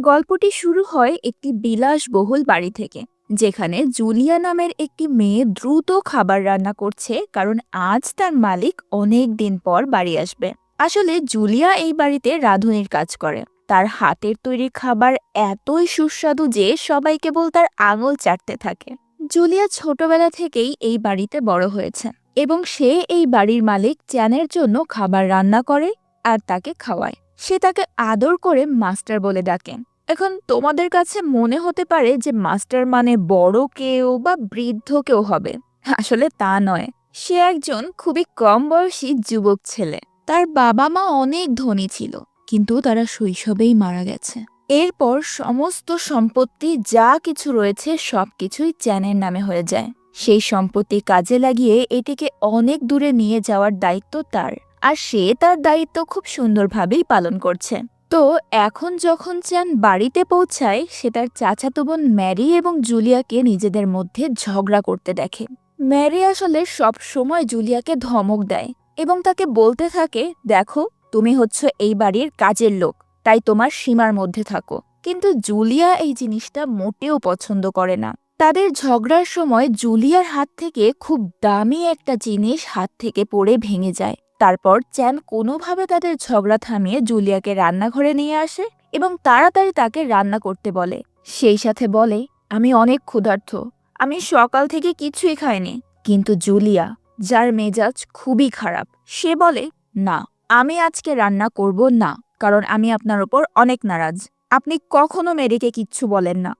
গল্পটি শুরু হয় একটি বিলাসবহুল বাড়ি থেকে, যেখানে জুলিয়া নামের একটি মেয়ে দ্রুত খাবার রান্না করছে কারণ আজ তার মালিক অনেক দিন পর বাড়ি আসবে। আসলে জুলিয়া এই বাড়িতে রাঁধুনির কাজ করে। তার হাতের তৈরি খাবার এতই সুস্বাদু যে সবাই কেবল তার আঙুল চাটতে থাকে। জুলিয়া ছোটবেলা থেকেই এই বাড়িতে বড় হয়েছে এবং সে এই বাড়ির মালিক চ্যানের জন্য খাবার রান্না করে আর তাকে খাওয়ায়। সে তাকে আদর করে মাস্টার বলে ডাকে। এখন তোমাদের কাছে মনে হতে পারে যে মাস্টার মানে বড় কেউ বা বৃদ্ধ কেউ হবে। আসলে তা নয়। সে একজন খুবই কম বয়সী যুবক ছেলে। তার বাবা মা অনেক ধনী ছিল, কিন্তু তারা শৈশবেই মারা গেছে। এরপর সমস্ত সম্পত্তি, যা কিছু রয়েছে, সবকিছুই চ্যানের নামে হয়ে যায়। সেই সম্পত্তি কাজে লাগিয়ে এটিকে অনেক দূরে নিয়ে যাওয়ার দায়িত্ব তার। আর সে তার দায়িত্ব খুব সুন্দরভাবেই পালন করছে। তো এখন যখন চ্যান বাড়িতে পৌঁছায় সে তার চাচাতো বোন ম্যারি এবং জুলিয়াকে নিজেদের মধ্যে ঝগড়া করতে দেখে। ম্যারি আসলে সব সময় জুলিয়াকে ধমক দেয় এবং তাকে বলতে থাকে, দেখো, তুমি হচ্ছ এই বাড়ির কাজের লোক, তাই তোমার সীমার মধ্যে থাকো। কিন্তু জুলিয়া এই জিনিসটা মোটেও পছন্দ করে না। তাদের ঝগড়ার সময় জুলিয়ার হাত থেকে খুব দামি একটা জিনিস হাত থেকে পড়ে ভেঙে যায়। তারপর চ্যান কোনোভাবে তাদের ঝগড়া থামিয়ে জুলিয়াকে রান্নাঘরে নিয়ে আসে এবং তাড়াতাড়ি তাকে রান্না করতে বলে। সেই সাথে বলে, আমি অনেক ক্ষুধার্ত। আমি সকাল থেকে কিছুই খাইনি। কিন্তু জুলিয়া, যার মেজাজ খুবই খারাপ, সে বলে, না, আমি আজকে রান্না করব না, কারণ আমি আপনার ওপর অনেক নারাজ। আপনি কখনো মেরিকে কিচ্ছু বলেন না।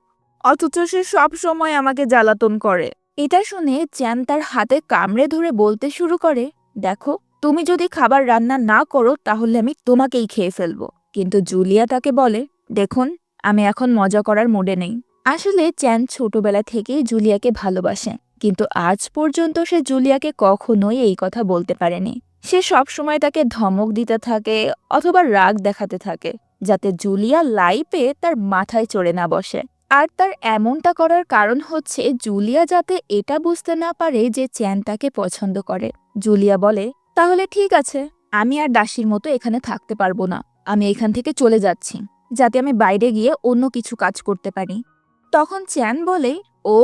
অথচ সে সব সময় আমাকে জ্বালাতন করে। এটা শুনে চ্যান তার হাতে কামড়ে ধরে বলতে শুরু করে, দেখো তুমি যদি খাবার রান্না না করো, তাহলে আমি তোমাকেই খেয়ে ফেলব। কিন্তু জুলিয়া তাকে বলে, দেখুন, আমি এখন মজা করার মুডে নেই। আসলে চ্যান ছোটবেলা থেকেই জুলিয়াকে ভালোবাসে, কিন্তু আজ পর্যন্ত সে জুলিয়াকে কখনোই এই কথা বলতে পারেনি। সে সব সময় তাকে ধমক দিতে থাকে অথবা রাগ দেখাতে থাকে, যাতে জুলিয়া লাইফে তার মাথায় চড়ে না বসে। আর তার এমনটা করার কারণ হচ্ছে, জুলিয়া যাতে এটা বুঝতে না পারে যে চ্যান তাকে পছন্দ করে। জুলিয়া বলে তাহলে ঠিক আছে। আমি আর দাসীর মতো এখানে থাকতে পারব না। আমি এখান থেকে চলে যাচ্ছি, যাতে আমি বাইরে গিয়ে অন্য কিছু কাজ করতে পারি। তখন চ্যান বলে, ও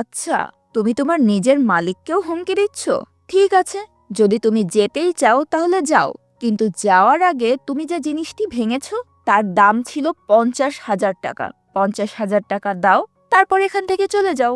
আচ্ছা তুমি তোমার নিজের মালিককেও হুমকি দিচ্ছ? ঠিক আছে, যদি তুমি যেতেই চাও তাহলে যাও। কিন্তু যাওয়ার আগে তুমি যে জিনিসটি ভেঙেছ, তার দাম ছিল পঞ্চাশ হাজার টাকা। পঞ্চাশ হাজার টাকা দাও, তারপর এখান থেকে চলে যাও।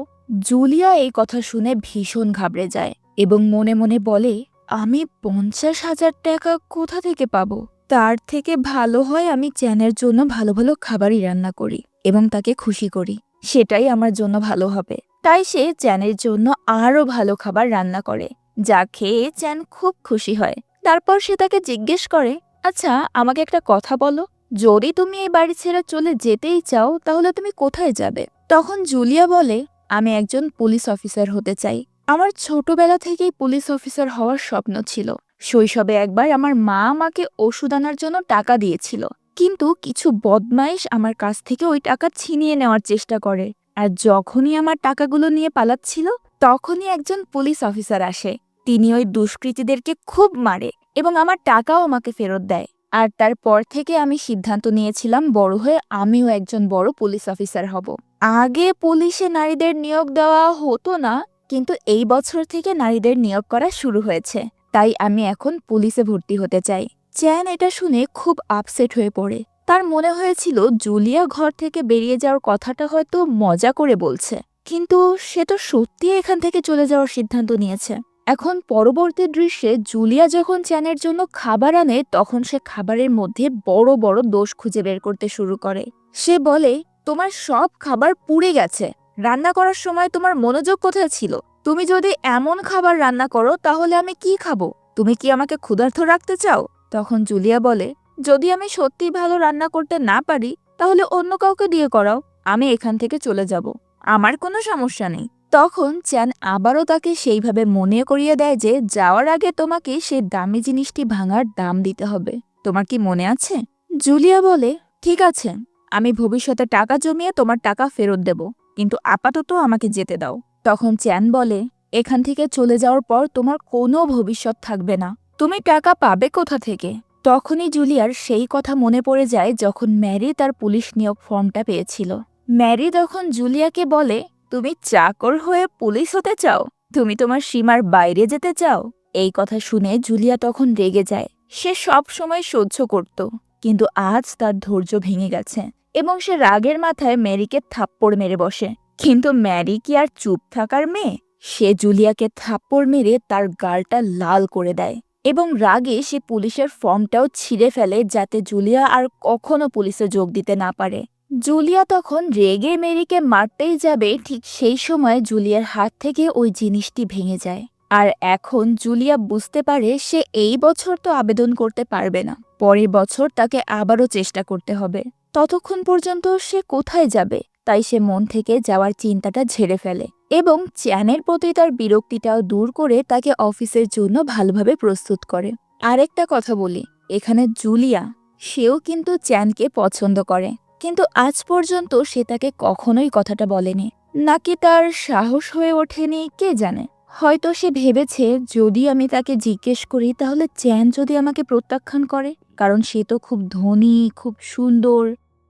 জুলিয়া এই কথা শুনে ভীষণ ঘাবড়ে যায় এবং মনে মনে বলে আমি পঞ্চাশ হাজার টাকা কোথা থেকে পাবো? তার থেকে ভালো হয় আমি চ্যানের জন্য ভালো ভালো খাবারই রান্না করি এবং তাকে খুশি করি। সেটাই আমার জন্য ভালো হবে। তাই সে চ্যানের জন্য আরও ভালো খাবার রান্না করে, যা খেয়ে চ্যান খুব খুশি হয়। তারপর সে তাকে জিজ্ঞেস করে আচ্ছা আমাকে একটা কথা বলো। যদি তুমি এই বাড়ি ছেড়ে চলে যেতেই চাও, তাহলে তুমি কোথায় যাবে? তখন জুলিয়া বলে, আমি একজন পুলিশ অফিসার হতে চাই। আমার ছোটবেলা থেকেই পুলিশ অফিসার হওয়ার স্বপ্ন ছিল। শৈশবে একবার আমার মা আমাকে ওষুধ আনার জন্য টাকা দিয়েছিল। কিন্তু কিছু বদমাইশ আমার কাছ থেকে ওই টাকা ছিনিয়ে নেওয়ার চেষ্টা করে। আর যখনই আমার টাকাগুলো নিয়ে পালাচ্ছিল, তখনই একজন পুলিশ অফিসার আসে। তিনি ওই দুষ্কৃতীদেরকে খুব মারে এবং আমার টাকাও আমাকে ফেরত দেয়। আর তারপর থেকে আমি সিদ্ধান্ত নিয়েছিলাম, বড় হয়ে আমিও একজন বড় পুলিশ অফিসার হব। আগে পুলিশে নারীদের নিয়োগ দেওয়া হতো না কিন্তু এই বছর থেকে নারীদের নিয়োগ করা শুরু হয়েছে, তাই আমি এখন পুলিশে ভর্তি হতে চাই। চ্যান এটা শুনে খুব আপসেট হয়ে পড়ে। তার মনে হয়েছিল জুলিয়া ঘর থেকে বেরিয়ে যাওয়ার কথাটা হয়তো মজা করে বলছে, কিন্তু সে তো সত্যি এখান থেকে চলে যাওয়ার সিদ্ধান্ত নিয়েছে। এখন পরবর্তী দৃশ্যে জুলিয়া যখন চ্যানের জন্য খাবার আনে, তখন সে খাবারের মধ্যে বড় বড় দোষ খুঁজে বের করতে শুরু করে। সে বলে, তোমার সব খাবার পুড়ে গেছে। রান্না করার সময় তোমার মনোযোগ কোথায় ছিল? তুমি যদি এমন খাবার রান্না করো, তাহলে আমি কি খাব? তুমি কি আমাকে ক্ষুধার্থ রাখতে চাও? তখন জুলিয়া বলে, যদি আমি সত্যি ভালো রান্না করতে না পারি, তাহলে অন্য কাউকে দিয়ে করাও। আমি এখান থেকে চলে যাব। আমার কোনো সমস্যা নেই। তখন চ্যান আবারও তাকে সেইভাবে মনে করিয়ে দেয় যে, যাওয়ার আগে তোমাকে সেই দামি জিনিসটি ভাঙার দাম দিতে হবে। তোমার কি মনে আছে? জুলিয়া বলে, ঠিক আছে। আমি ভবিষ্যতে টাকা জমিয়ে তোমার টাকা ফেরত দেব। কিন্তু আপাতত আমাকে যেতে দাও। তখন চ্যান বলে, এখান থেকে চলে যাওয়ার পর তোমার কোনো ভবিষ্যৎ থাকবে না। তুমি টাকা পাবে কোথা থেকে? তখনই জুলিয়ার সেই কথা মনে পড়ে যায় যখন ম্যারি তার পুলিশ নিয়োগ ফর্মটা পেয়েছিল। ম্যারি তখন জুলিয়াকে বলে, তুমি চাকর হয়ে পুলিশ হতে চাও? তুমি তোমার সীমার বাইরে যেতে চাও? এই কথা শুনে জুলিয়া তখন রেগে যায়। সে সব সময় সহ্য করত, কিন্তু আজ তার ধৈর্য ভেঙে গেছে। এবং সে রাগের মাথায় ম্যারিকে থাপ্পড় মেরে বসে। কিন্তু ম্যারি কি আর চুপ থাকার মেয়ে? সে জুলিয়াকে থাপ্পড় মেরে তার গালটা লাল করে দেয় এবং রাগে সে পুলিশের ফর্মটাও ছিঁড়ে ফেলে যাতে জুলিয়া আর কখনো পুলিশে যোগ দিতে না পারে। জুলিয়া তখন রেগে মেরিকে মারতেই যাবে, ঠিক সেই সময় জুলিয়ার হাত থেকে ওই জিনিসটি ভেঙে যায়। আর এখন জুলিয়া বুঝতে পারে সে এই বছর তো আবেদন করতে পারবে না। পরের বছর তাকে আবারও চেষ্টা করতে হবে। ততক্ষণ পর্যন্ত সে কোথায় যাবে, তাই সে মন থেকে যাওয়ার চিন্তাটা ঝেড়ে ফেলে এবং চ্যানের প্রতি তার বিরক্তিটাও দূর করে তাকে অফিসের জন্য ভালোভাবে প্রস্তুত করে। আরেকটা কথা বলি, এখানে জুলিয়া, সেও কিন্তু চ্যানকে পছন্দ করে, কিন্তু আজ পর্যন্ত সে তাকে কখনোই কথাটা বলেনি। নাকি তার সাহস হয়ে ওঠেনি, কে জানে? হয়তো সে ভেবেছে, যদি আমি তাকে জিজ্ঞেস করি, তাহলে চ্যান যদি আমাকে প্রত্যাখ্যান করে, কারণ সে তো খুব ধনী, খুব সুন্দর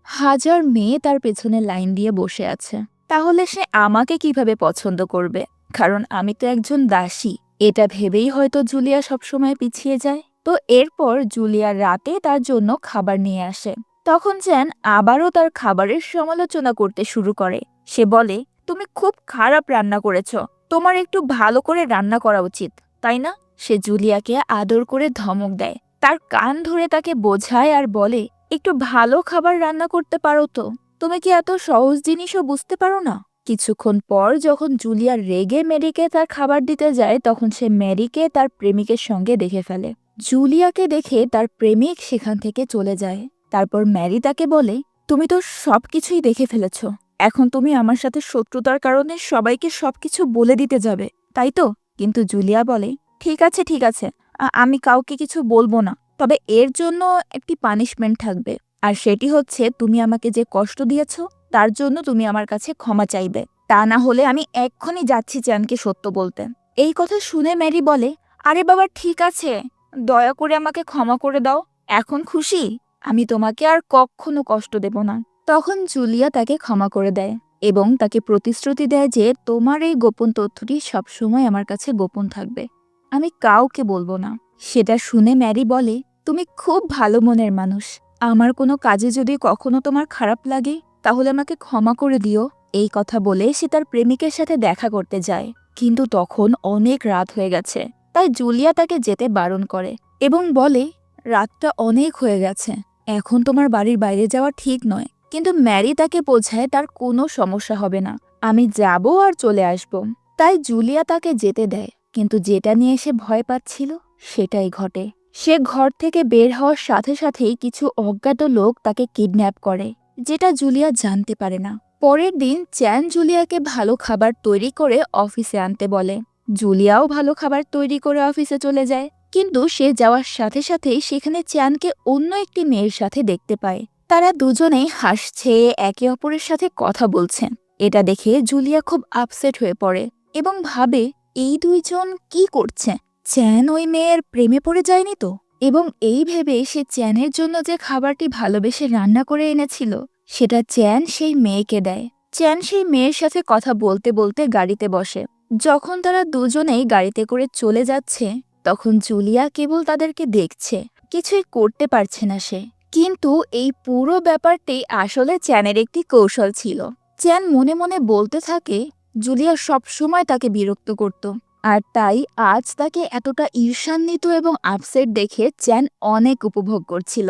হাজার মেয়ে তার পেছনে লাইন দিয়ে বসে আছে। তাহলে সে আমাকে কীভাবে পছন্দ করবে? কারণ আমি তো একজন দাসী। এটা ভেবেই হয়তো জুলিয়া সবসময় পিছিয়ে যায়। তো এরপর জুলিয়া রাতে তার জন্য খাবার নিয়ে আসে। তখন চ্যান আবারও তার খাবারের সমালোচনা করতে শুরু করে। সে বলে, তুমি খুব খারাপ রান্না করেছ। তোমার একটু ভালো করে রান্না করা উচিত, তাই না? সে জুলিয়াকে আদর করে ধমক দেয়। তার কান ধরে তাকে বোঝায় আর বলে একটু ভালো খাবার রান্না করতে পারো তো। তুমি কি এত সহজ জিনিসও বুঝতে পারো না? কিছুক্ষণ পর যখন জুলিয়া রেগে মেরিকে তার খাবার দিতে যায়, তখন সে ম্যারিকে তার প্রেমিকের সঙ্গে দেখে ফেলে। জুলিয়াকে দেখে তার প্রেমিক সেখান থেকে চলে যায়। তারপর ম্যারি তাকে বলে, তুমি তো সবকিছুই দেখে ফেলেছ। এখন তুমি আমার সাথে শত্রুতার কারণে সবাইকে সবকিছু বলে দিতে যাবে, তাই তো? কিন্তু জুলিয়া বলে, ঠিক আছে ঠিক আছে। আমি কাউকে কিছু বলব না। তবে এর জন্য একটি পানিশমেন্ট থাকবে। আর সেটি হচ্ছে, তুমি আমাকে যে কষ্ট দিয়েছ, তার জন্য তুমি আমার কাছে ক্ষমা চাইবে। তা না হলে আমি এক্ষুনি যাচ্ছি চ্যানকে সত্য বলতে। এই কথা শুনে ম্যারি বলে, আরে বাবা, ঠিক আছে। দয়া করে আমাকে ক্ষমা করে দাও। এখন খুশি? আমি তোমাকে আর কখনো কষ্ট দেব না। তখন জুলিয়া তাকে ক্ষমা করে দেয় এবং তাকে প্রতিশ্রুতি দেয় যে, তোমার এই গোপন তথ্যটি সবসময় আমার কাছে গোপন থাকবে। আমি কাউকে বলব না। সেটা শুনে ম্যারি বলে, তুমি খুব ভালো মনের মানুষ। আমার কোনো কাজে যদি কখনো তোমার খারাপ লাগে, তাহলে আমাকে ক্ষমা করে দিও। এই কথা বলে সে তার প্রেমিকের সাথে দেখা করতে যায়। কিন্তু তখন অনেক রাত হয়ে গেছে। তাই জুলিয়া তাকে যেতে বারণ করে এবং বলে, রাতটা অনেক হয়ে গেছে। এখন তোমার বাড়ির বাইরে যাওয়া ঠিক নয়। কিন্তু ম্যারি তাকে বোঝায় তার কোনো সমস্যা হবে না। আমি যাব আর চলে আসব। তাই জুলিয়া তাকে যেতে দেয়। কিন্তু যেটা নিয়ে সে ভয় পাচ্ছিল সেটাই ঘটে। সে ঘর থেকে বের হওয়ার সাথে সাথেই কিছু অজ্ঞাত লোক তাকে কিডন্যাপ করে, যেটা জুলিয়া জানতে পারে না। পরের দিন চ্যান জুলিয়াকে ভালো খাবার তৈরি করে অফিসে আনতে বলে। জুলিয়াও ভালো খাবার তৈরি করে অফিসে চলে যায়, কিন্তু সে যাওয়ার সাথে সাথেই সেখানে চ্যানকে অন্য একটি মেয়ের সাথে দেখতে পায়। তারা দুজনেই হাসছে, একে অপরের সাথে কথা বলছেন এটা দেখে জুলিয়া খুব আপসেট হয়ে পড়ে এবং ভাবে, এই দুইজন কি করছে? চ্যান ওই মেয়ের প্রেমে পড়ে যায়নি তো? এবং এই ভেবে সে চ্যানের জন্য যে খাবারটি ভালোবেসে রান্না করে এনেছিল, সেটা চ্যান সেই মেয়েকে দেয়। চ্যান সেই মেয়ের সাথে কথা বলতে বলতে গাড়িতে বসে। যখন তারা দুজনেই গাড়িতে করে চলে যাচ্ছে, তখন জুলিয়া কেবল তাদেরকে দেখছে, কিছুই করতে পারছে না সে। কিন্তু এই পুরো ব্যাপারটি আসলে চ্যানের একটি কৌশল ছিল। চ্যান মনে মনে বলতে থাকে, জুলিয়া সবসময় তাকে বিরক্ত করত। আর তাই আজ তাকে এতটা ঈর্ষান্বিত এবং আপসেট দেখে চ্যান অনেক উপভোগ করছিল।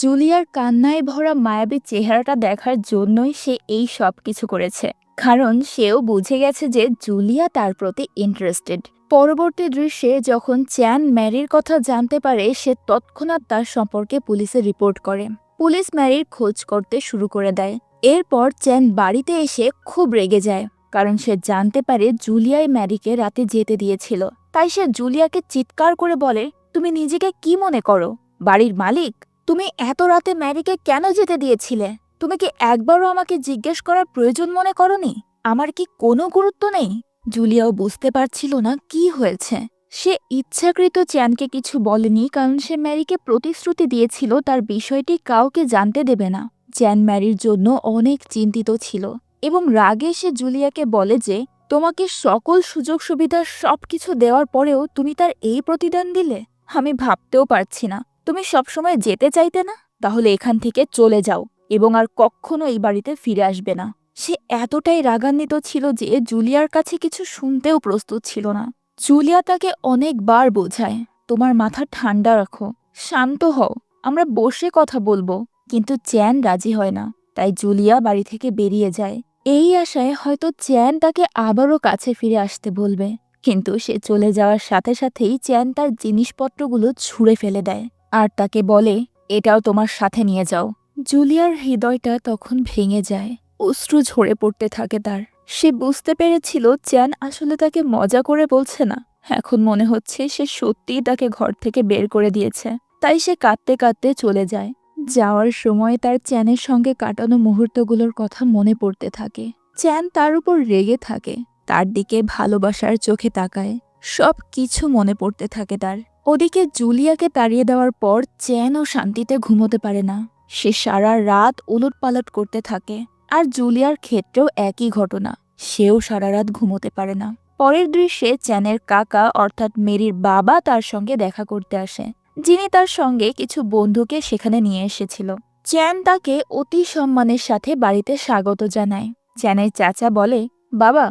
জুলিয়ার কান্নায় ভরা মায়াবী চেহারাটা দেখার জন্যই সে এই সব কিছু করেছে। কারণ সেও বুঝে গেছে যে জুলিয়া তার প্রতি ইন্টারেস্টেড পরবর্তী দৃশ্যে যখন চ্যান ম্যারির কথা জানতে পারে, সে তৎক্ষণাৎ তার সম্পর্কে পুলিশে রিপোর্ট করে। পুলিশ ম্যারির খোঁজ করতে শুরু করে দেয়। এরপর চ্যান বাড়িতে এসে খুব রেগে যায়। কারণ সে জানতে পারে জুলিয়াই ম্যারিকে রাতে যেতে দিয়েছিল। তাই সে জুলিয়াকে চিৎকার করে বলে, তুমি নিজেকে কি মনে করো? বাড়ির মালিক? তুমি এত রাতে ম্যারিকে কেন যেতে দিয়েছিলে? তুমি কি একবারও আমাকে জিজ্ঞেস করার প্রয়োজন মনে করনি? আমার কি কোনো গুরুত্ব নেই? জুলিয়াও বুঝতে পারছিল না কি হয়েছে। সে ইচ্ছাকৃত চ্যানকে কিছু বলেনি কারণ সে ম্যারিকে প্রতিশ্রুতি দিয়েছিল, তার বিষয়টি কাউকে জানতে দেবে না। চ্যান ম্যারির জন্য অনেক চিন্তিত ছিল। এবং রাগে সে জুলিয়াকে বলে যে, তোমাকে সকল সুযোগ সুবিধা সবকিছু দেওয়ার পরেও তুমি তার এই প্রতিদান দিলে? আমি ভাবতেও পারছি না। তুমি সবসময় যেতে চাইতে না? তাহলে এখান থেকে চলে যাও এবং আর কখনো এই বাড়িতে ফিরে আসবে না। সে এতটাই রাগান্বিত ছিল যে জুলিয়ার কাছে কিছু শুনতেও প্রস্তুত ছিল না। জুলিয়া তাকে অনেকবার বোঝায়, তোমার মাথা ঠান্ডা রাখো, শান্ত হও, আমরা বসে কথা বলব। কিন্তু চ্যান রাজি হয় না, তাই জুলিয়া বাড়ি থেকে বেরিয়ে যায়। এই আশায় হয়তো চ্যান তাকে আবারও কাছে ফিরে আসতে বলবে। কিন্তু সে চলে যাওয়ার সাথে সাথেই চ্যান তার জিনিসপত্রগুলো ছুঁড়ে ফেলে দেয় আর তাকে বলে, এটাও তোমার সাথে নিয়ে যাও। জুলিয়ার হৃদয়টা তখন ভেঙে যায়। অশ্রু ঝরে পড়তে থাকে তার। সে বুঝতে পেরেছিল চ্যান আসলে তাকে মজা করে বলছে না। এখন মনে হচ্ছে সে সত্যিই তাকে ঘর থেকে বের করে দিয়েছে। তাই সে কাঁদতে কাঁদতে চলে যায়। যাওয়ার সময় তার চ্যানের সঙ্গে কাটানো মুহূর্তগুলোর কথা মনে পড়তে থাকে। চ্যান তার উপর রেগে থাকে, তার দিকে ভালোবাসার চোখে তাকায়। সব কিছু মনে পড়তে থাকে তার। ওদিকে জুলিয়াকে তাড়িয়ে দেওয়ার পর চ্যানও শান্তিতে ঘুমোতে পারে না। সে সারা রাত উলট পালট করতে থাকে, আর জুলিয়ার ক্ষেত্রেও একই ঘটনা, সেও সারা রাত ঘুমোতে পারে না। পরের দৃশ্যে চ্যানের কাকা, অর্থাৎ মেরির বাবা, তার সঙ্গে দেখা করতে আসে। যিনি তার সঙ্গে কিছু বন্ধুকে সেখানে নিয়ে এসেছিল। চ্যান তাকে অতি সম্মানের সাথে বাড়িতে স্বাগত জানায়। চ্যানের চাচা বলে, বাবা,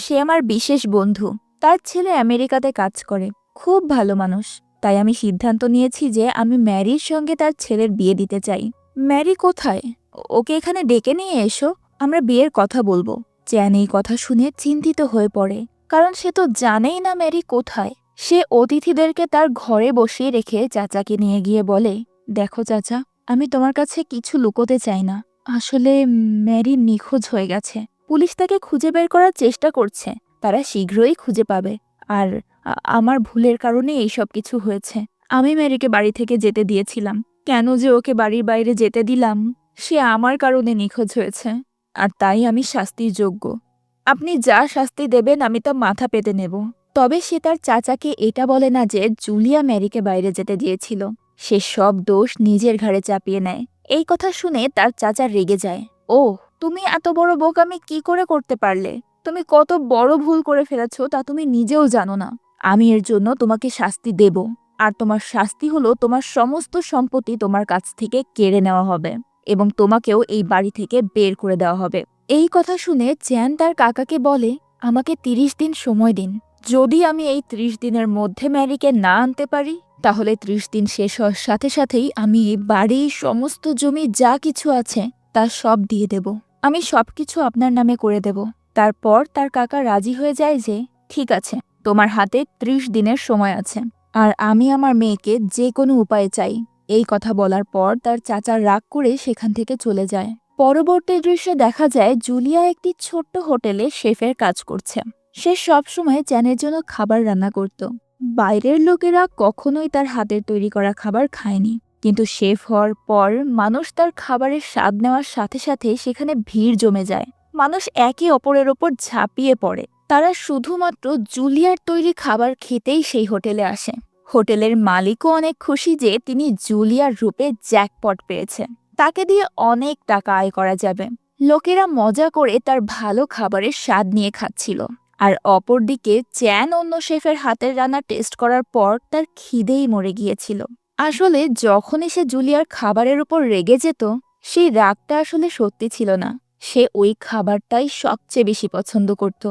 সে আমার বিশেষ বন্ধু। তার ছেলে আমেরিকাতে কাজ করে, খুব ভালো মানুষ। তাই আমি সিদ্ধান্ত নিয়েছি যে আমি ম্যারির সঙ্গে তার ছেলের বিয়ে দিতে চাই। ম্যারি কোথায়? ওকে এখানে ডেকে নিয়ে এসো, আমরা বিয়ের কথা বলব। চ্যান এই কথা শুনে চিন্তিত হয়ে পড়ে, কারণ সে তো জানেই না ম্যারি কোথায়। সে অতিথিদেরকে তার ঘরে বসিয়ে রেখে চাচাকে নিয়ে গিয়ে বলে, দেখো চাচা, আমি তোমার কাছে কিছু লুকোতে চাই না। আসলে ম্যারি নিখোঁজ হয়ে গেছে। পুলিশ তাকে খুঁজে বের করার চেষ্টা করছে। তারা শীঘ্রই খুঁজে পাবে। আর আমার ভুলের কারণে এইসব কিছু হয়েছে। আমি ম্যারিকে বাড়ি থেকে যেতে দিয়েছিলাম। কেন যে ওকে বাড়ির বাইরে যেতে দিলাম, সে আমার কারণে নিখোঁজ হয়েছে। আর তাই আমি শাস্তির যোগ্য। আপনি যা শাস্তি দেবেন, আমি তা মাথা পেতে নেব। তবে সে তার চাচাকে এটা বলে না যে জুলিয়া ম্যারিকে বাইরে যেতে দিয়েছিল। সে সব দোষ নিজের ঘাড়ে চাপিয়ে নেয়। এই কথা শুনে তার চাচা রেগে যায়। ও তুমি এত বড় বোক আমি কি করে করতে পারলে? তুমি কত বড় ভুল করে ফেলেছ তা তুমি নিজেও জানো না। আমি এর জন্য তোমাকে শাস্তি দেব। আর তোমার শাস্তি হলো তোমার সমস্ত সম্পত্তি তোমার কাছ থেকে কেড়ে নেওয়া হবে এবং তোমাকেও এই বাড়ি থেকে বের করে দেওয়া হবে। এই কথা শুনে চ্যান তার কাকাকে বলে, আমাকে তিরিশ দিন সময় দিন। যদি আমি এই ত্রিশ দিনের মধ্যে ম্যারিকে না আনতে পারি, তাহলে ত্রিশ দিন শেষ হওয়ার সাথে সাথেই আমি এই বাড়ি সমস্ত জমি যা কিছু আছে, তা সব দিয়ে দেব। আমি সবকিছু আপনার নামে করে দেব। তারপর তার কাকা রাজি হয়ে যায় যে, ঠিক আছে, তোমার হাতে ত্রিশ দিনের সময় আছে। আর আমি আমার মেয়েকে যে কোনো উপায়ে চাই। এই কথা বলার পর তার চাচা রাগ করে সেখান থেকে চলে যায়। পরবর্তী দৃশ্যে দেখা যায়, জুলিয়া একটি ছোট্ট হোটেলে শেফের কাজ করছে। সে সবসময় চ্যানের জন্য খাবার রান্না করত। বাইরের লোকেরা কখনোই তার হাতের তৈরি করা খাবার খায়নি। কিন্তু শেফ হওয়ার পর মানুষ তার খাবারের স্বাদ নেওয়ার সাথে সাথে সেখানে ভিড় জমে যায়। মানুষ একে অপরের ওপর ঝাঁপিয়ে পড়ে। তারা শুধুমাত্র জুলিয়ার তৈরি খাবার খেতেই সেই হোটেলে আসে। হোটেলের মালিকও অনেক খুশি যে তিনি জুলিয়ার রূপে জ্যাকপট পেয়েছে। তাকে দিয়ে অনেক টাকা আয় করা যাবে। লোকেরা মজা করে তার ভালো খাবারের স্বাদ নিয়ে খাচ্ছিল। আর অপরদিকে চ্যান অন্য শেফের হাতের রান্না টেস্ট করার পর তার খিদেই মরে গিয়েছিল। আসলে যখনই সে জুলিয়ার খাবারের উপর রেগে যেত, সেই রাগটা আসলে সত্যি ছিল না। সে ওই খাবারটাই সবচেয়ে বেশি পছন্দ করত।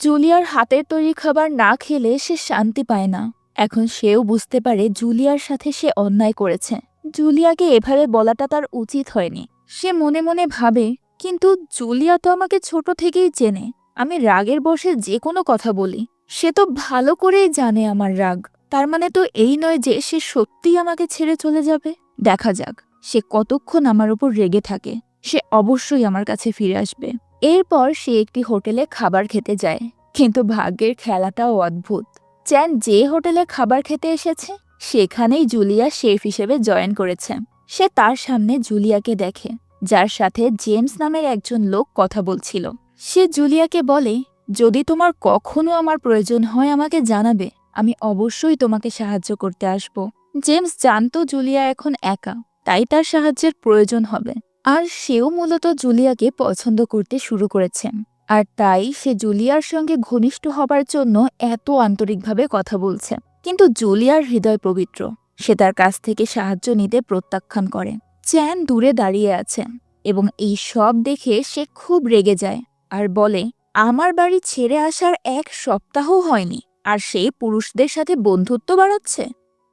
জুলিয়ার হাতের তৈরি খাবার না খেলে সে শান্তি পায় না। এখন সেও বুঝতে পারে জুলিয়ার সাথে সে অন্যায় করেছে। জুলিয়াকে এভাবে বলাটা তার উচিত হয়নি। সে মনে মনে ভাবে, কিন্তু জুলিয়া তো আমাকে ছোট থেকেই চেনে। আমি রাগের বসে যে কোনো কথা বলি। সে তো ভালো করেই জানে আমার রাগ। তার মানে তো এই নয় যে সে সত্যিই আমাকে ছেড়ে চলে যাবে। দেখা যাক, সে কতক্ষণ আমার উপর রেগে থাকে। সে অবশ্যই আমার কাছে ফিরে আসবে। এরপর সে একটি হোটেলে খাবার খেতে যায়। কিন্তু ভাগ্যের খেলাটাও অদ্ভুত। চ্যান যে হোটেলে খাবার খেতে এসেছে, সেখানেই জুলিয়া শেফ হিসেবে জয়েন করেছে। সে তার সামনে জুলিয়াকে দেখে, যার সাথে জেমস নামের একজন লোক কথা বলছিল। সে জুলিয়াকে বলে, যদি তোমার কখনো আমার প্রয়োজন হয়, আমাকে জানাবে। আমি অবশ্যই তোমাকে সাহায্য করতে আসব। জেমস জানতো জুলিয়া এখন একা, তাই তার সাহায্যের প্রয়োজন হবে। আর সেও মূলত জুলিয়াকে পছন্দ করতে শুরু করেছে। আর তাই সে জুলিয়ার সঙ্গে ঘনিষ্ঠ হবার জন্য এত আন্তরিকভাবে কথা বলছে। কিন্তু জুলিয়ার হৃদয় পবিত্র। সে তার কাছ থেকে সাহায্য নিতে প্রত্যাখ্যান করে। চ্যান দূরে দাঁড়িয়ে আছে এবং এই সব দেখে সে খুব রেগে যায়। আর বলে, আমার বাড়ি ছেড়ে আসার এক সপ্তাহও হয়নি, আর সে পুরুষদের সাথে বন্ধুত্ব বাড়াচ্ছে।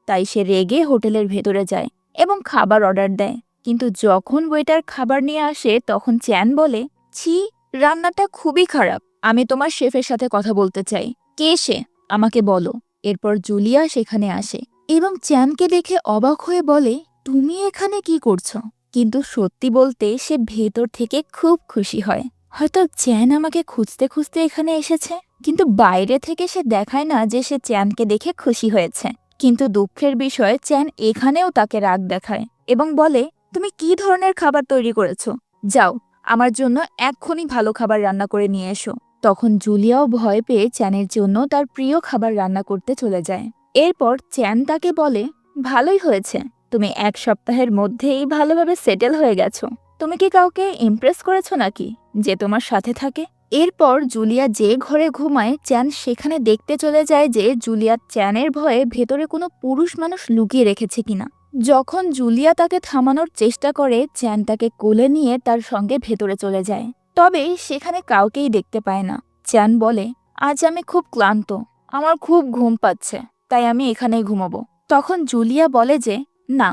তাই সে রেগে হোটেলের ভেতরে যায় এবং খাবার অর্ডার দেয়। কিন্তু যখন ওয়েটার খাবার নিয়ে আসে, তখন চ্যান বলে, ছি, রান্নাটা খুবই খারাপ। আমি তোমার শেফের সাথে কথা বলতে চাই। কে সে? আমাকে বলো। এরপর জুলিয়া সেখানে আসে এবং চ্যানকে দেখে অবাক হয়ে বলে, তুমি এখানে কি করছ? কিন্তু সত্যি বলতে সে ভেতর থেকে খুব খুশি হয়। হয়তো চ্যান আমাকে খুঁজতে খুঁজতে এখানে এসেছে। কিন্তু বাইরে থেকে সে দেখায় না যে সে চ্যানকে দেখে খুশি হয়েছে। কিন্তু দুঃখের বিষয়, চ্যান এখানেও তাকে রাগ দেখায় এবং বলে, তুমি কি ধরনের খাবার তৈরি করেছ? যাও, আমার জন্য এক্ষুনি ভালো খাবার রান্না করে নিয়ে এসো। তখন জুলিয়াও ভয় পেয়ে চ্যানের জন্য তার প্রিয় খাবার রান্না করতে চলে যায়। এরপর চ্যান তাকে বলে, ভালোই হয়েছে। তুমি এক সপ্তাহের মধ্যেই ভালোভাবে সেটেল হয়ে গেছো। তুমি কি কাউকে ইমপ্রেস করেছ নাকি যে তোমার সাথে থাকে? এরপর জুলিয়া যে ঘরে ঘুমায়, চ্যান সেখানে দেখতে চলে যায় যে জুলিয়া চ্যানের ভয়ে ভেতরে কোনো পুরুষ মানুষ লুকিয়ে রেখেছে কিনা। যখন জুলিয়া তাকে থামানোর চেষ্টা করে, চ্যান তাকে কোলে নিয়ে তার সঙ্গে ভেতরে চলে যায়। তবে সেখানে কাউকেই দেখতে পায় না। চ্যান বলে, আজ আমি খুব ক্লান্ত, আমার খুব ঘুম পাচ্ছে, তাই আমি এখানেই ঘুমাবো। তখন জুলিয়া বলে যে, না,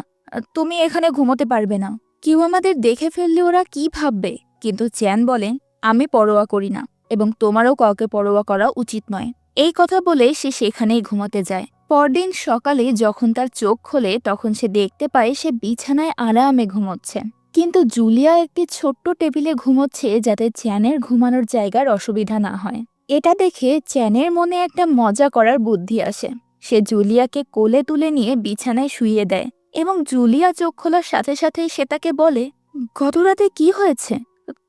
তুমি এখানে ঘুমোতে পারবে না। কেউ আমাদের দেখে ফেললে ওরা কি ভাববে? কিন্তু চ্যান বলে আমি পরোয়া করি না এবং তোমারও কাউকে পরোয়া করা উচিত নয়। এই কথা বলে সে সেখানেই ঘুমাতে যায়। পরদিন সকালে যখন তার চোখ খোলে, তখন সে দেখতে পায় সে বিছানায় আরামে ঘুমোচ্ছে। কিন্তু জুলিয়া একটি ছোট্ট টেবিলে ঘুমোচ্ছে যাতে চ্যানের ঘুমানোর জায়গার অসুবিধা না হয়। এটা দেখে চ্যানের মনে একটা মজা করার বুদ্ধি আসে। সে জুলিয়াকে কোলে তুলে নিয়ে বিছানায় শুইয়ে দেয়। এবং জুলিয়া চোখ খোলার সাথে সাথেই সে তাকে বলে গত রাতে কি হয়েছে?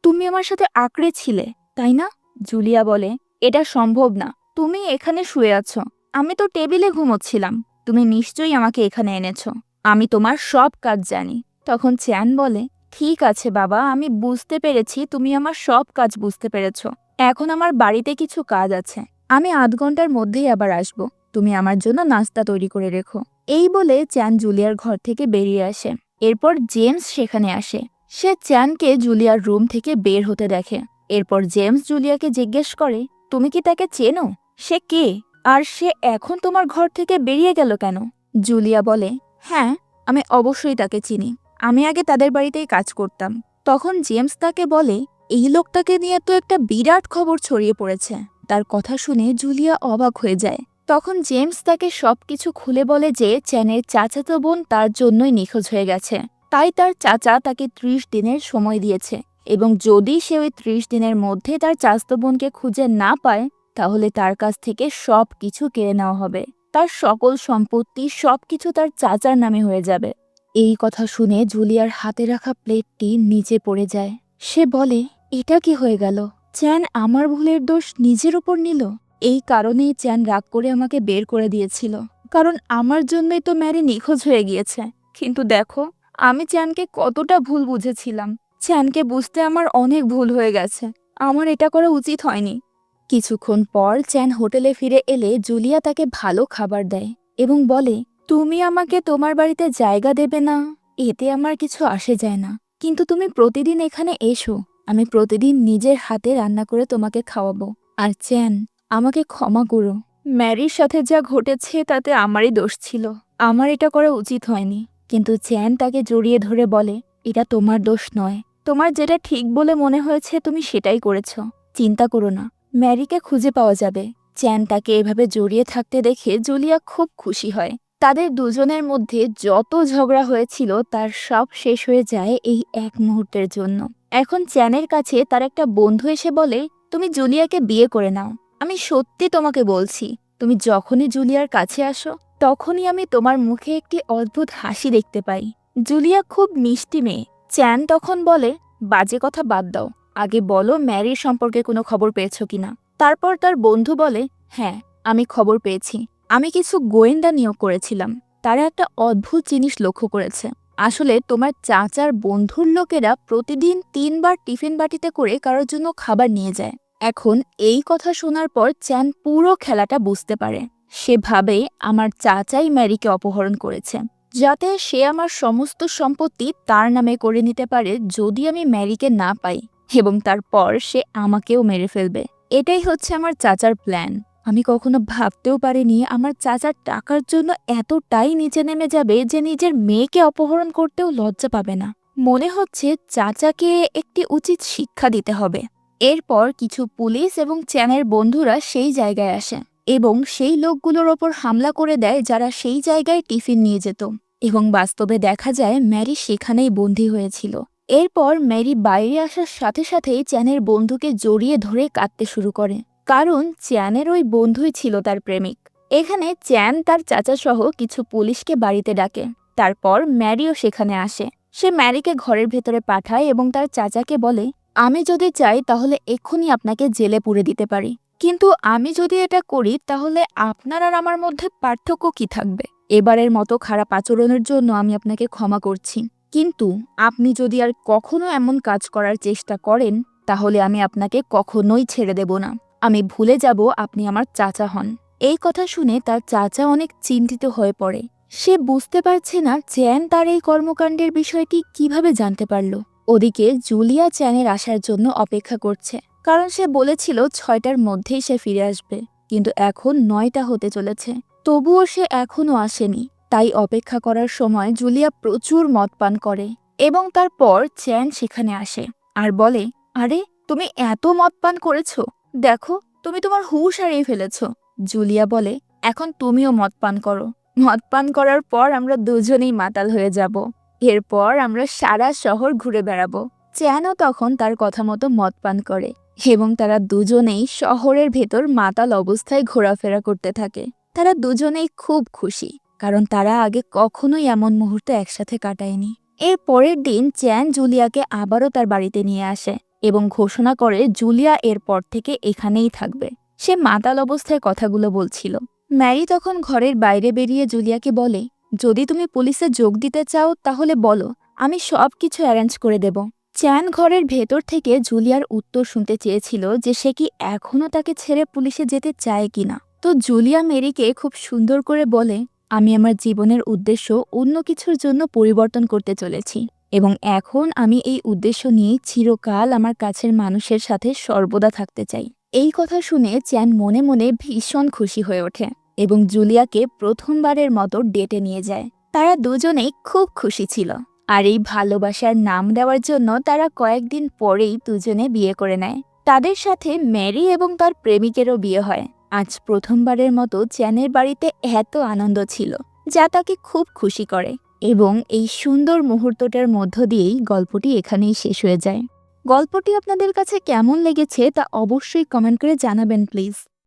তুমি আমার সাথে আঁকড়ে ছিলে, তাই না? জুলিয়া বলে, এটা সম্ভব না। তুমি এখানে শুয়ে আছো। আমি তো টেবিলে ঘুমোচ্ছিলাম। তুমি নিশ্চয়ই আমাকে এখানে এনেছো। আমি তোমার সব কাজ জানি। তখন চ্যান বলে, ঠিক আছে বাবা, আমি বুঝতে পেরেছি, তুমি আমার সব কাজ বুঝতে পেরেছ। এখন আমার বাড়িতে কিছু কাজ আছে। আমি আধ ঘণ্টার মধ্যেই আবার আসব। তুমি আমার জন্য নাস্তা তৈরি করে রেখো। এই বলে চ্যান জুলিয়ার ঘর থেকে বেরিয়ে আসে। এরপর জেমস সেখানে আসে। সে চ্যানকে জুলিয়ার রুম থেকে বের হতে দেখে। এরপর জেমস জুলিয়াকে জিজ্ঞেস করে, তুমি কি তাকে চেনো? সে কে? আর সে এখন তোমার ঘর থেকে বেরিয়ে গেল কেন? জুলিয়া বলে হ্যাঁ আমি অবশ্যই তাকে চিনি। আমি আগে তাদের বাড়িতেই কাজ করতাম। তখন জেমস তাকে বলে, এই লোকটাকে নিয়ে তো একটা বিরাট খবর ছড়িয়ে পড়েছে। তার কথা শুনে জুলিয়া অবাক হয়ে যায়। তখন জেমস তাকে সবকিছু খুলে বলে যে চ্যানের চাচাতো বোন তার জন্যই নিখোঁজ হয়ে গেছে। তাই তার চাচা তাকে ত্রিশ দিনের সময় দিয়েছে এবং যদি সে ওই ত্রিশ দিনের মধ্যে তার চাচাতো বোনকে খুঁজে না পায়, তাহলে তার কাছ থেকে সব কিছু কেড়ে নেওয়া হবে। তার সকল সম্পত্তি, সবকিছু তার চাচার নামে হয়ে যাবে। এই কথা শুনে জুলিয়ার হাতে রাখা প্লেটটি নিচে পড়ে যায়। সে বলে, এটা কি হয়ে গেল? চ্যান আমার ভুলের দোষ নিজের ওপর নিল? এই কারণেই চ্যান রাগ করে আমাকে বের করে দিয়েছিল। কারণ আমার জন্যই তো ম্যারি নিখোঁজ হয়ে গিয়েছে। কিন্তু দেখো, আমি চ্যানকে কতটা ভুল বুঝেছিলাম। চ্যানকে বুঝতে আমার অনেক ভুল হয়ে গেছে। আমার এটা করা উচিত হয়নি। কিছুক্ষণ পর চ্যান হোটেলে ফিরে এলে জুলিয়া তাকে ভালো খাবার দেয় এবং বলে, তুমি আমাকে তোমার বাড়িতে জায়গা দেবে না। এতে আমার কিছু আসে যায় না। কিন্তু তুমি প্রতিদিন এখানে এসো। আমি প্রতিদিন নিজের হাতে রান্না করে তোমাকে খাওয়াবো। আর চ্যান আমাকে ক্ষমা করো। ম্যারির সাথে যা ঘটেছে তাতে আমারই দোষ ছিল। আমার এটা করা উচিত হয়নি। কিন্তু চ্যান তাকে জড়িয়ে ধরে বলে, এটা তোমার দোষ নয়। তোমার যেটা ঠিক বলে মনে হয়েছে তুমি সেটাই করেছ। চিন্তা করো না। ম্যারিকে খুঁজে পাওয়া যাবে। চ্যান তাকে এভাবে জড়িয়ে থাকতে দেখে জুলিয়া খুব খুশি হয়। তাদের দুজনের মধ্যে যত ঝগড়া হয়েছিল তার সব শেষ হয়ে যায় এই এক মুহূর্তের জন্য। এখন চ্যানের কাছে তার একটা বন্ধু এসে বলে, তুমি জুলিয়াকে বিয়ে করে নাও। আমি সত্যি তোমাকে বলছি, তুমি যখনই জুলিয়ার কাছে আসো, তখনই আমি তোমার মুখে একটি অদ্ভুত হাসি দেখতে পাই। জুলিয়া খুব মিষ্টি মেয়ে। চ্যান তখন বলে, বাজে কথা বাদ দাও। আগে বলো ম্যারির সম্পর্কে কোনো খবর পেয়েছ কিনা। তারপর তার বন্ধু বলে হ্যাঁ আমি খবর পেয়েছি। আমি কিছু গোয়েন্দা নিয়োগ করেছিলাম। তারা একটা অদ্ভুত জিনিস লক্ষ্য করেছে। আসলে তোমার চাচার বন্ধুর লোকেরা প্রতিদিন তিনবার টিফিন বাটিতে করে কারোর জন্য খাবার নিয়ে যায়। এখন এই কথা শোনার পর চ্যান পুরো খেলাটা বুঝতে পারে। সে ভাবে আমার চাচাই ম্যারিকে অপহরণ করেছে, যাতে সে আমার সমস্ত সম্পত্তি তার নামে করে নিতে পারে যদি আমি ম্যারিকে না পাই এবং তারপর সে আমাকেও মেরে ফেলবে। এটাই হচ্ছে আমার চাচার প্ল্যান। আমি কখনো ভাবতেও পারিনি আমার চাচার টাকার জন্য এতটাই নিচে নেমে যাবে যে নিজের মেয়েকে অপহরণ করতেও লজ্জা পাবে না। মনে হচ্ছে চাচাকে একটি উচিত শিক্ষা দিতে হবে। এরপর কিছু পুলিশ এবং চ্যানের বন্ধুরা সেই জায়গায় আসে এবং সেই লোকগুলোর ওপর হামলা করে দেয় যারা সেই জায়গায় টিফিন নিয়ে যেত। এবং বাস্তবে দেখা যায় ম্যারি সেখানেই বন্দী হয়েছিল। এরপর ম্যারি বাইরে আসার সাথে সাথেই চ্যানের বন্ধুকে জড়িয়ে ধরে কাঁদতে শুরু করে। কারণ চ্যানের ওই বন্ধুই ছিল তার প্রেমিক। এখানে চ্যান তার চাচা সহ কিছু পুলিশকে বাড়িতে ডাকে। তারপর ম্যারিও সেখানে আসে। সে ম্যারিকে ঘরের ভেতরে পাঠায় এবং তার চাচাকে বলে আমি যদি চাই তাহলে এক্ষুনি আপনাকে জেলে পুরে দিতে পারি। কিন্তু আমি যদি এটা করি তাহলে আপনার আর আমার মধ্যে পার্থক্য কি থাকবে? এবারের মতো খারাপ আচরণের জন্য আমি আপনাকে ক্ষমা করছি। কিন্তু আপনি যদি আর কখনো এমন কাজ করার চেষ্টা করেন, তাহলে আমি আপনাকে কখনোই ছেড়ে দেব না। আমি ভুলে যাব আপনি আমার চাচা হন। এই কথা শুনে তার চাচা অনেক চিন্তিত হয়ে পড়ে। সে বুঝতে পারছে না চ্যান তার এই কর্মকাণ্ডের বিষয়টি কীভাবে জানতে পারল। ওদিকে জুলিয়া চ্যানের আসার জন্য অপেক্ষা করছে। কারণ সে বলেছিল ছয়টার মধ্যেই সে ফিরে আসবে, কিন্তু এখন নয়টা হতে চলেছে। তবুও সে এখনও আসেনি, তাই অপেক্ষা করার সময় জুলিয়া প্রচুর মদ পান করে এবং তারপর চ্যান সেখানে আসে আর বলে, আরে, তুমি এত মদ পান করেছ? দেখো, তুমি তোমার হুঁশ হারিয়ে ফেলেছ। জুলিয়া বলে, এখন তুমিও মদ পান করো। মদ পান করার পর আমরা দুজনেই মাতাল হয়ে যাব। এরপর আমরা সারা শহর ঘুরে বেড়াবো। চ্যানও তখন তার কথা মতো মদ পান করে এবং তারা দুজনেই শহরের ভেতর মাতাল অবস্থায় ঘোরাফেরা করতে থাকে। তারা দুজনেই খুব খুশি, কারণ তারা আগে কখনোই এমন মুহূর্ত একসাথে কাটায়নি। এর পরের দিন চ্যান জুলিয়াকে আবারও তার বাড়িতে নিয়ে আসে এবং ঘোষণা করে জুলিয়া এরপর থেকে এখানেই থাকবে। সে মাতাল অবস্থায় কথাগুলো বলছিল। ম্যারি তখন ঘরের বাইরে বেরিয়ে জুলিয়াকে বলে যদি তুমি পুলিশে যোগ দিতে চাও, তাহলে বলো, আমি সব কিছু অ্যারেঞ্জ করে দেব। চ্যান ঘরের ভেতর থেকে জুলিয়ার উত্তর শুনতে চেয়েছিল যে সে কি এখনও তাকে ছেড়ে পুলিশে যেতে চায় কিনা। তো জুলিয়া মেরিকে খুব সুন্দর করে বলে, আমি আমার জীবনের উদ্দেশ্য অন্য কিছুর জন্য পরিবর্তন করতে চলেছি, এবং এখন আমি এই উদ্দেশ্য নিয়ে চিরকাল আমার কাছের মানুষের সাথে সর্বদা থাকতে চাই। এই কথা শুনে চ্যান মনে মনে ভীষণ খুশি হয়ে ওঠে। এবং জুলিয়াকে প্রথমবারের মতো ডেটে নিয়ে যায়। তারা দুজনেই খুব খুশি ছিল। আর এই ভালোবাসার নাম দেওয়ার জন্য তারা কয়েকদিন পরেই দুজনে বিয়ে করে নেয়। তাদের সাথে ম্যারি এবং তার প্রেমিকেরও বিয়ে হয়। আজ প্রথমবারের মতো চ্যানের বাড়িতে এত আনন্দ ছিল, যা তাকে খুব খুশি করে। এবং এই সুন্দর মুহূর্তটার মধ্য দিয়েই গল্পটি এখানেই শেষ হয়ে যায়। গল্পটি আপনাদের কাছে কেমন লেগেছে তা অবশ্যই কমেন্ট করে জানাবেন, প্লিজ।